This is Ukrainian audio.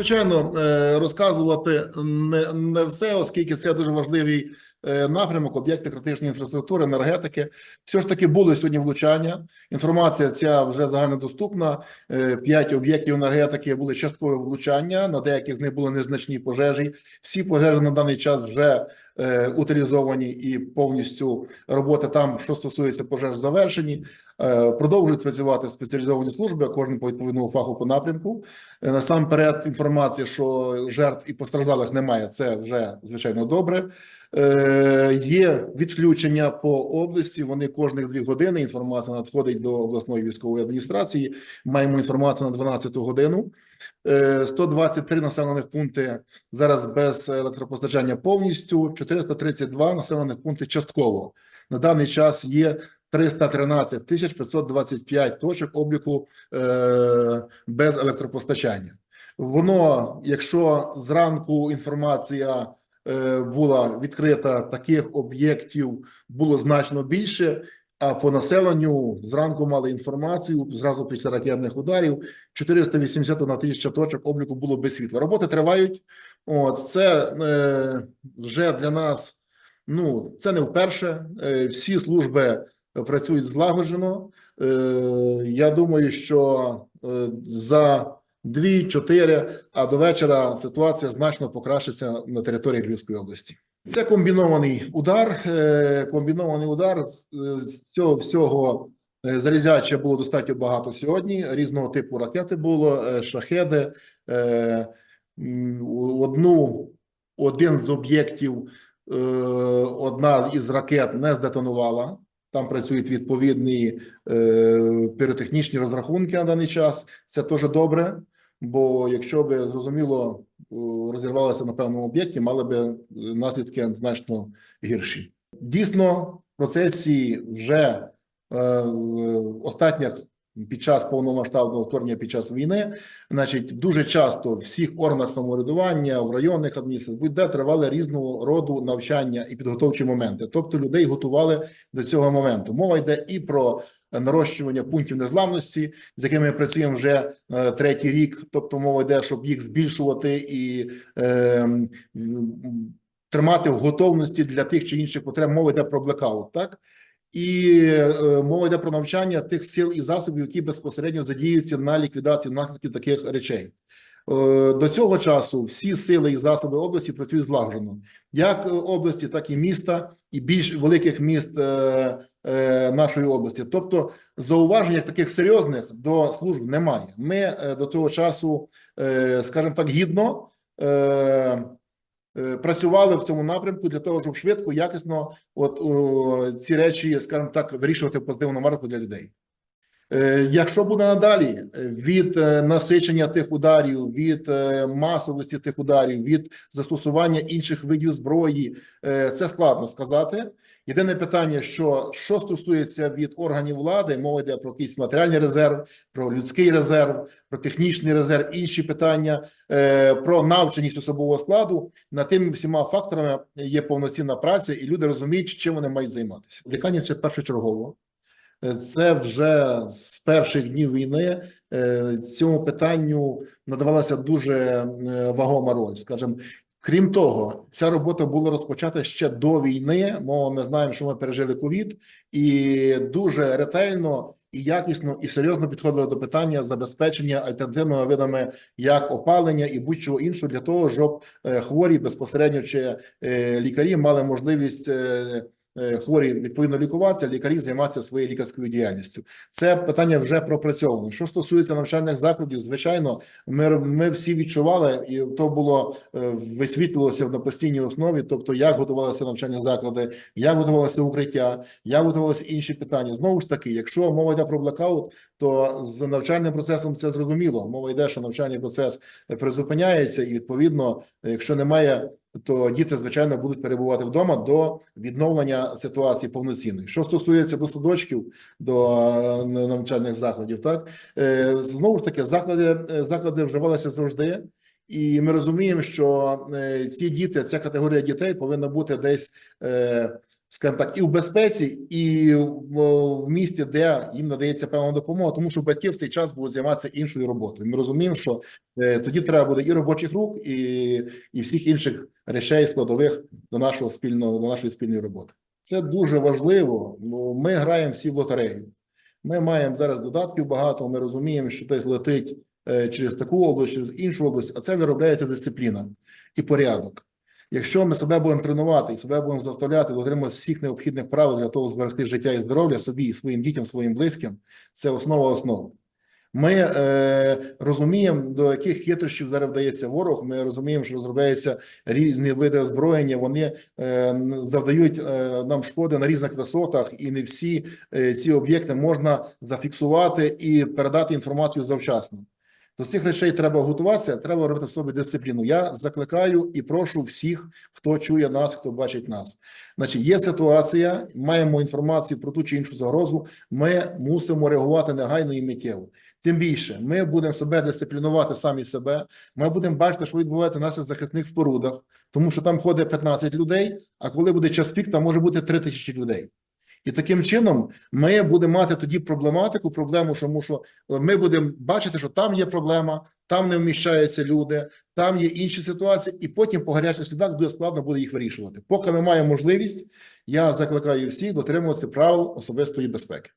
Звичайно, е, розказувати не, не все, оскільки це дуже важливий е, напрямок, об'єкти критичної інфраструктури, енергетики. Все ж таки були сьогодні влучання. Інформація ця вже загальнодоступна. Е, П'ять об'єктів енергетики були часткові влучання. На деяких з них були незначні пожежі. Всі пожежі на даний час вже е, утилізовані і повністю роботи там, що стосується пожеж, завершені. Е, Продовжують працювати спеціалізовані служби, кожен по відповідному фаху по напрямку. Е, Насамперед, інформація, що жертв і постраждалих немає, це вже звичайно добре. Є відключення по області. Вони кожних дві години. Інформація надходить до обласної військової адміністрації. Маємо інформацію на 12 годину. Е, 123 населених пункти зараз без електропостачання повністю. 432 населених пункти частково. На даний час є 313 тисяч 525 точок обліку е, без електропостачання. Воно, якщо зранку інформація е, була відкрита, таких об'єктів було значно більше. А по населенню зранку мали інформацію зразу після ракетних ударів. 480 на тисяча точок обліку було без світла. Роботи тривають. От це е, вже для нас. Ну це не вперше. Е, всі служби працюють злагоджено. Е, я думаю, що е, за 2-4, а до вечора ситуація значно покращиться на території Львівської області. Це комбінований удар. е, Комбінований удар з з цього всього е, залізяча було достатньо багато сьогодні. Різного типу ракети було, е, шахеди. е, Одну один з об'єктів, е, одна із ракет не здетонувала. Там працюють відповідні е, піротехнічні розрахунки на даний час. Це теж добре. Бо якщо би зрозуміло е, розірвалося на певному об'єкті, мали би е, наслідки значно гірші. Дійсно, в процесі вже е, в останніх під час повномасштабного вторгнення під час війни, значить, дуже часто в всіх органах самоврядування, в районних адміністраціях, будь-де тривали різного роду навчання і підготовчі моменти. Тобто людей готували до цього моменту. Мова йде і про нарощування пунктів незламності, з якими ми працюємо вже е, третій рік. Тобто мова йде, щоб їх збільшувати і е, тримати в готовності для тих чи інших потреб. Мова йде про блекаут, так? І е, мова йде про навчання тих сил і засобів, які безпосередньо задіюються на ліквідацію наслідків таких речей. Е, До цього часу всі сили і засоби області працюють злагоджено, як е, області, так і міста, і більш великих міст нашої області. Тобто, зауважень таких серйозних до служб немає. Ми до того часу, скажімо так, гідно. Е, Працювали в цьому напрямку для того, щоб швидко, якісно, от о, ці речі, скажімо так, вирішувати в позитивному марку для людей. Е, Якщо буде надалі е, від насичення тих ударів, від масовості тих ударів, від застосування інших видів зброї, це складно сказати. Єдине питання, що що стосується від органів влади, мова йде про якийсь матеріальний резерв, про людський резерв, про технічний резерв, інші питання, е, про навченість особового складу. Над тими всіма факторами є повноцінна праця, і люди розуміють, чим вони мають займатися. Лікання це першочергово. Е, Це вже з перших днів війни е, цьому питанню надавалася дуже е, вагома роль. Скажімо, крім того, ця робота була розпочата ще до війни. Бо ми знаємо, що ми пережили ковід, і дуже ретельно і якісно і серйозно підходили до питання забезпечення альтернативними видами як опалення і будь-чого іншого для того, щоб е, хворі безпосередньо чи е, лікарі мали можливість. Е, е, Хворі відповідно лікуватися, лікарі займатися своєю лікарською діяльністю. Це питання вже пропрацьовано. Що стосується навчальних закладів, звичайно, ми, ми всі відчували, і то було е, висвітлювалося на постійній основі. Тобто, як готувалися навчальні заклади, як готувалося укриття, як готувалися інші питання. Знову ж таки, якщо мова йде про блекаут, то з навчальним процесом це зрозуміло. Мова йде, що навчальний процес призупиняється, і відповідно, якщо немає то діти, звичайно, будуть перебувати вдома до відновлення ситуації повноцінної. Що стосується до садочків, до е, навчальних закладів, так е, знову ж таки, заклади, е, заклади вживалися завжди. І ми розуміємо, що ці діти, ця категорія дітей повинна бути десь скажімо так, і в безпеці, і в, в місті, де їм надається певна допомога, тому що батьки в цей час будуть займатися іншою роботою. Ми розуміємо, що е, тоді треба буде і робочих рук, і, і всіх інших речей складових до нашого спільного до нашої спільної роботи. Це дуже важливо. Ми граємо всі в лотерею. Ми маємо зараз додатків багато. Ми розуміємо, що десь летить е, через таку область, через іншу область, а це виробляється дисципліна і порядок. Якщо ми себе будемо тренувати і себе будемо заставляти дотримуватися всіх необхідних правил для того, зберегти життя і здоров'я собі, і своїм дітям, своїм близьким, це основа основ. Ми е, розуміємо, до яких хитрощів зараз вдається ворог. Ми розуміємо, що розробляються різні види озброєння. Вони е, завдають е, нам шкоди на різних висотах, і не всі е, ці об'єкти можна зафіксувати і передати інформацію завчасно. До цих речей треба готуватися, треба робити в собі дисципліну. Я закликаю і прошу всіх, хто чує нас, хто бачить нас. Значить, є ситуація, маємо інформацію про ту чи іншу загрозу. Ми мусимо реагувати негайно і миттєво. Тим більше, ми будемо себе дисциплінувати самі себе. Ми будемо бачити, що відбувається в наших захисних спорудах, тому що там ходить 15 людей. А коли буде час пік, там може бути 3 тисячі людей. І таким чином ми будемо мати тоді проблематику, проблему, тому що ми будемо бачити, що там є проблема, там не вміщаються люди, там є інші ситуації, і потім по гарячих слідах дуже складно буде їх вирішувати. Поки ми маємо можливість, я закликаю всіх дотримуватися правил особистої безпеки.